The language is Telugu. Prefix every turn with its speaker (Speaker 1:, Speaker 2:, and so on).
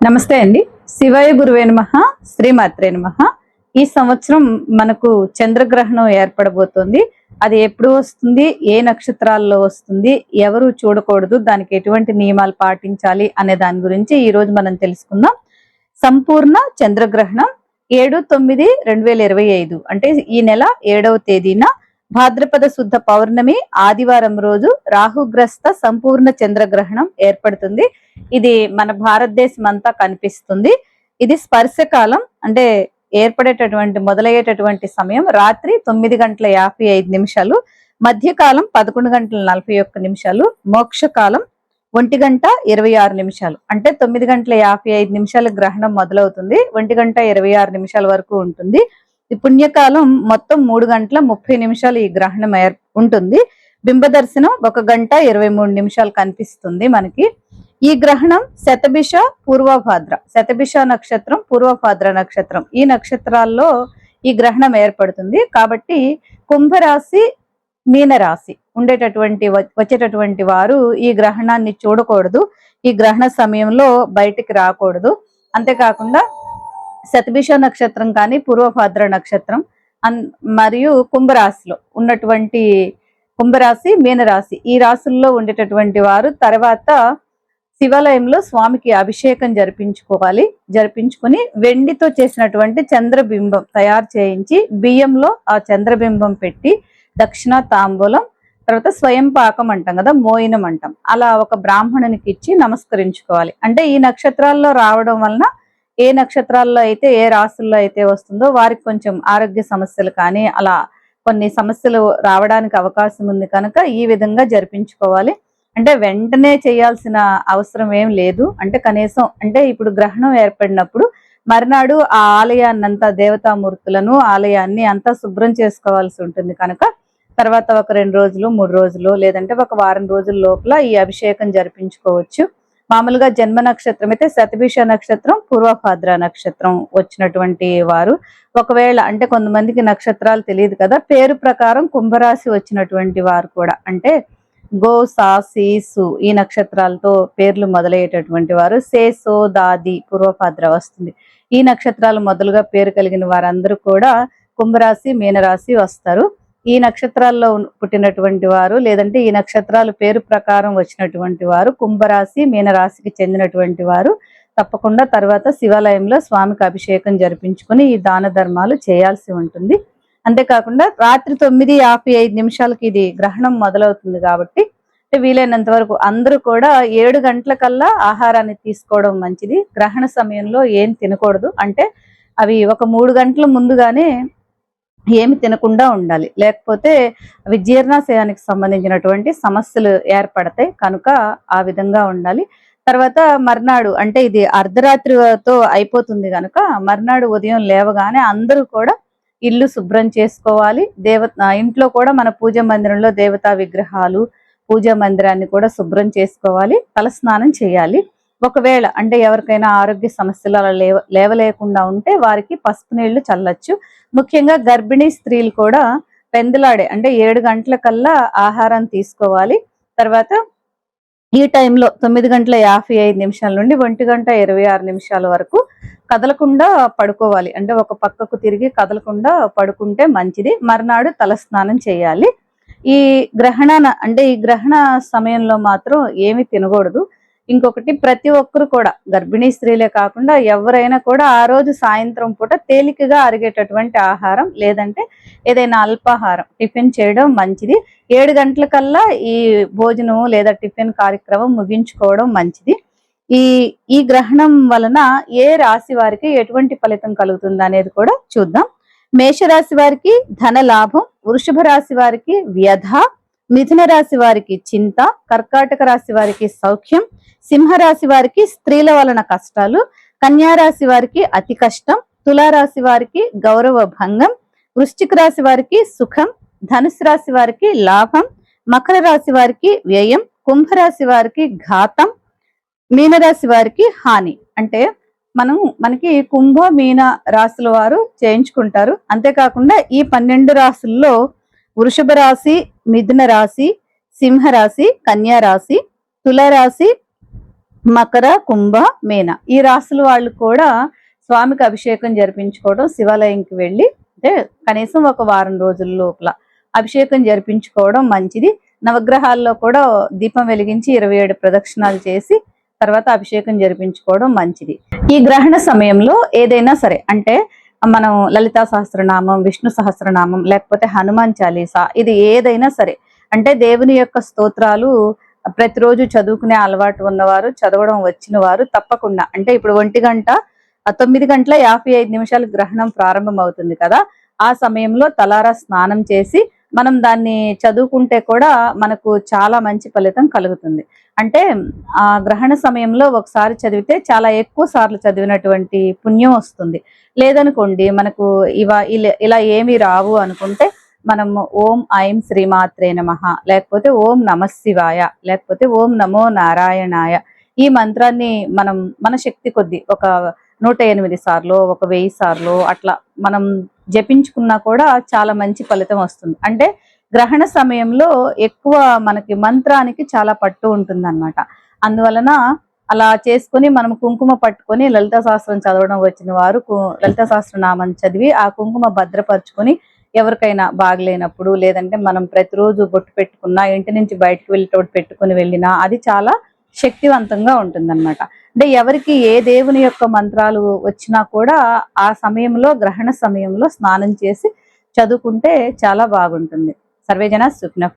Speaker 1: నమస్తే అండి. శివాయ గురువే నమ శ్రీమాత్రే నమ. ఈ సంవత్సరం మనకు చంద్రగ్రహణం ఏర్పడబోతోంది. అది ఎప్పుడు వస్తుంది? ఏ నక్షత్రాల్లో వస్తుంది? ఎవరు చూడకూడదు? దానికి ఎటువంటి నియమాలు పాటించాలి అనే దాని గురించి ఈ రోజు మనం తెలుసుకుందాం. సంపూర్ణ చంద్రగ్రహణం ఏడు తొమ్మిది రెండు వేల ఇరవై ఐదు. అంటే ఈ నెల ఏడవ తేదీన భాద్రపద శుద్ధ పౌర్ణమి ఆదివారం రోజు రాహుగ్రస్త సంపూర్ణ చంద్రగ్రహణం ఏర్పడుతుంది. ఇది మన భారతదేశం అంతా కనిపిస్తుంది. ఇది స్పర్శకాలం అంటే ఏర్పడేటటువంటి మొదలయ్యేటటువంటి సమయం రాత్రి తొమ్మిది గంటల యాభై ఐదు నిమిషాలు మధ్యకాలం పదకొండు గంటల నలభై ఒక్క నిమిషాలు మోక్షకాలం ఒంటి గంట ఇరవై ఆరు నిమిషాలు. అంటే తొమ్మిది గంటల యాభై ఐదు నిమిషాల గ్రహణం మొదలవుతుంది. ఒంటి గంట ఇరవై ఆరు నిమిషాల వరకు ఉంటుంది. పుణ్యకాలం మొత్తం మూడు గంటల ముప్పై నిమిషాలు ఈ గ్రహణం ఏర్ ఉంటుంది. బింబ దర్శనం ఒక గంట ఇరవై మూడు నిమిషాలు కనిపిస్తుంది మనకి. ఈ గ్రహణం శతభిష పూర్వభాద్ర. శతభిష నక్షత్రం పూర్వభాద్ర నక్షత్రం. ఈ నక్షత్రాల్లో ఈ గ్రహణం ఏర్పడుతుంది. కాబట్టి కుంభరాశి మీనరాశి ఉండేటటువంటి వచ్చేటటువంటి వారు ఈ గ్రహణాన్ని చూడకూడదు. ఈ గ్రహణ సమయంలో బయటికి రాకూడదు. అంతేకాకుండా శతభిష నక్షత్రం కానీ పూర్వభాద్ర నక్షత్రం అన్ మరియు కుంభరాశిలో ఉన్నటువంటి కుంభరాశి మీనరాశి. ఈ రాశుల్లో ఉండేటటువంటి వారు తర్వాత శివాలయంలో స్వామికి అభిషేకం జరిపించుకోవాలి. జరిపించుకొని వెండితో చేసినటువంటి చంద్రబింబం తయారు చేయించి బియ్యంలో ఆ చంద్రబింబం పెట్టి దక్షిణ తాంబూలం తర్వాత స్వయం పాకం అంటాం కదా మోయినం అంటాం. అలా ఒక బ్రాహ్మణునికి ఇచ్చి నమస్కరించుకోవాలి. అంటే ఈ నక్షత్రాల్లో రావడం వలన ఏ నక్షత్రాల్లో అయితే ఏ రాసుల్లో అయితే వస్తుందో వారికి కొంచెం ఆరోగ్య సమస్యలు కానీ అలా కొన్ని సమస్యలు రావడానికి అవకాశం ఉంది కనుక ఈ విధంగా జరిపించుకోవాలి. అంటే వెంటనే చేయాల్సిన అవసరం ఏం లేదు. అంటే కనీసం అంటే ఇప్పుడు గ్రహణం ఏర్పడినప్పుడు మర్నాడు ఆ ఆలయాన్నంతా దేవతామూర్తులను ఆలయాన్ని అంతా శుభ్రం చేసుకోవాల్సి ఉంటుంది కనుక తర్వాత ఒక రెండు రోజులు మూడు రోజులు లేదంటే ఒక వారం రోజుల లోపల ఈ అభిషేకం జరిపించుకోవచ్చు. మామూలుగా జన్మ నక్షత్రం అయితే శతభిష నక్షత్రం పూర్వభాద్ర నక్షత్రం వచ్చినటువంటి వారు. ఒకవేళ అంటే కొంతమందికి నక్షత్రాలు తెలియదు కదా పేరు ప్రకారం కుంభరాశి వచ్చినటువంటి వారు కూడా. అంటే గో సా సీసు ఈ నక్షత్రాలతో పేర్లు మొదలయ్యేటటువంటి వారు. సేసో దాది పూర్వభాద్ర వస్తుంది. ఈ నక్షత్రాలు మొదలుగా పేరు కలిగిన వారందరూ కూడా కుంభరాశి మీనరాశి వస్తారు. ఈ నక్షత్రాల్లో పుట్టినటువంటి వారు లేదంటే ఈ నక్షత్రాలు పేరు ప్రకారం వచ్చినటువంటి వారు కుంభరాశి మీనరాశికి చెందినటువంటి వారు తప్పకుండా తర్వాత శివాలయంలో స్వామికి అభిషేకం జరిపించుకొని ఈ దాన ధర్మాలు చేయాల్సి ఉంటుంది. అంతేకాకుండా రాత్రి తొమ్మిది యాభై ఐదు నిమిషాలకి ఇది గ్రహణం మొదలవుతుంది కాబట్టి అంటే వీలైనంత వరకు అందరూ కూడా ఏడు గంటల కల్లా ఆహారాన్ని తీసుకోవడం మంచిది. గ్రహణ సమయంలో ఏం తినకూడదు. అంటే అవి ఒక మూడు గంటల ముందుగానే ఏమి తినకుండా ఉండాలి. లేకపోతే అవి జీర్ణాశయానికి సంబంధించినటువంటి సమస్యలు ఏర్పడతాయి. కనుక ఆ విధంగా ఉండాలి. తర్వాత మర్నాడు అంటే ఇది అర్ధరాత్రితో అయిపోతుంది కనుక మర్నాడు ఉదయం లేవగానే అందరూ కూడా ఇల్లు శుభ్రం చేసుకోవాలి. దేవ ఇంట్లో కూడా మన పూజ మందిరంలో దేవతా విగ్రహాలు పూజా మందిరాన్ని కూడా శుభ్రం చేసుకోవాలి. తలస్నానం చేయాలి. ఒకవేళ అంటే ఎవరికైనా ఆరోగ్య సమస్యలు అలా లేవ లేవలేకుండా ఉంటే వారికి పసుపు నీళ్ళు చల్లచ్చు. ముఖ్యంగా గర్భిణీ స్త్రీలు కూడా పెందలాడే అంటే ఏడు గంటల కల్లా ఆహారం తీసుకోవాలి. తర్వాత ఈ టైంలో తొమ్మిది గంటల యాభై ఐదు నిమిషాల నుండి ఒంటి గంట ఇరవై ఆరు నిమిషాల వరకు కదలకుండా పడుకోవాలి. అంటే ఒక పక్కకు తిరిగి కదలకుండా పడుకుంటే మంచిది. మర్నాడు తలస్నానం చేయాలి. ఈ గ్రహణ అంటే ఈ గ్రహణ సమయంలో మాత్రం ఏమి తినకూడదు. ఇంకొకటి ప్రతి ఒక్కరు కూడా గర్భిణీ స్త్రీలే కాకుండా ఎవరైనా కూడా ఆ రోజు సాయంత్రం పూట తేలికగా అరిగేటటువంటి ఆహారం లేదంటే ఏదైనా అల్పాహారం టిఫిన్ చేయడం మంచిది. ఏడు గంటల కల్లా ఈ భోజనం లేదా టిఫిన్ కార్యక్రమం ముగించుకోవడం మంచిది. ఈ ఈ గ్రహణం వలన ఏ రాశి వారికి ఎటువంటి ఫలితం కలుగుతుంది అనేది కూడా చూద్దాం. మేషరాశి వారికి ధన లాభం వృషభ రాశి వారికి వ్యధ మిథున రాశి వారికి చింత కర్కాటక రాశి వారికి సౌఖ్యం సింహరాశి వారికి స్త్రీల వలన కష్టాలు కన్యా రాశి వారికి అతి కష్టం తులారాశి వారికి గౌరవ భంగం వృశ్చిక రాశి వారికి సుఖం ధనుసు రాశి వారికి లాభం మకర రాశి వారికి వ్యయం కుంభరాశి వారికి ఘాతం మీనరాశి వారికి హాని అంటే మనం మనకి కుంభ మీన రాశుల వారు చేయించుకుంటారు అంతేకాకుండా ఈ పన్నెండు రాశుల్లో వృషభ రాశి మిథున రాశి సింహరాశి కన్యా రాశి తుల రాశి మకర కుంభ మేన. ఈ రాశుల వాళ్ళు కూడా స్వామికి అభిషేకం జరిపించుకోవడం శివాలయంకి వెళ్ళి అంటే కనీసం ఒక వారం రోజుల లోపల అభిషేకం జరిపించుకోవడం మంచిది. నవగ్రహాల్లో కూడా దీపం వెలిగించి ఇరవై ఏడు ప్రదక్షిణాలు చేసి తర్వాత అభిషేకం జరిపించుకోవడం మంచిది. ఈ గ్రహణ సమయంలో ఏదైనా సరే అంటే మనం లలితా సహస్రనామం విష్ణు సహస్రనామం లేకపోతే హనుమాన్ చాలీసా ఇది ఏదైనా సరే. అంటే దేవుని యొక్క స్తోత్రాలు ప్రతిరోజు చదువుకునే అలవాటు ఉన్నవారు చదవడం వచ్చిన వారు తప్పకుండా. అంటే ఇప్పుడు ఒంటి గంట తొమ్మిది గంటల యాభై ఐదు నిమిషాలు గ్రహణం ప్రారంభం అవుతుంది కదా ఆ సమయంలో తలారా స్నానం చేసి మనం దాన్ని చదువుకుంటే కూడా మనకు చాలా మంచి ఫలితం కలుగుతుంది. అంటే ఆ గ్రహణ సమయంలో ఒకసారి చదివితే చాలా ఎక్కువ సార్లు చదివినటువంటి పుణ్యం వస్తుంది. లేదనుకోండి మనకు ఇవా ఇలా ఇలా ఏమీ రావు అనుకుంటే మనం ఓం ఐం శ్రీమాత్రే నమ లేకపోతే ఓం నమ శివాయ లేకపోతే ఓం నమో నారాయణాయ ఈ మంత్రాన్ని మనం మన శక్తి కొద్దీ ఒక నూట ఎనిమిది సార్లు ఒక వెయ్యి సార్లు అట్లా మనం జపించుకున్నా కూడా చాలా మంచి ఫలితం వస్తుంది. అంటే గ్రహణ సమయంలో ఎక్కువ మనకి మంత్రానికి చాలా పట్టు ఉంటుంది అందువలన అలా చేసుకొని మనం కుంకుమ పట్టుకొని లలిత శాస్త్రం చదవడం వచ్చిన వారు కు- లలిత సహస్రనామం చదివి ఆ కుంకుమ భద్రపరుచుకొని ఎవరికైనా బాగలేనప్పుడు లేదంటే మనం ప్రతిరోజు బొట్టు పెట్టుకున్నా ఇంటి నుంచి బయటకు వెళ్ళేటప్పుడు పెట్టుకుని వెళ్ళినా అది చాలా శక్తివంతంగా ఉంటుందన్నమాట. అంటే ఎవరికి ఏ దేవుని యొక్క మంత్రాలు వచ్చినా కూడా ఆ సమయంలో గ్రహణ సమయంలో స్నానం చేసి చదువుకుంటే చాలా బాగుంటుంది. సర్వేజన సుఖ్న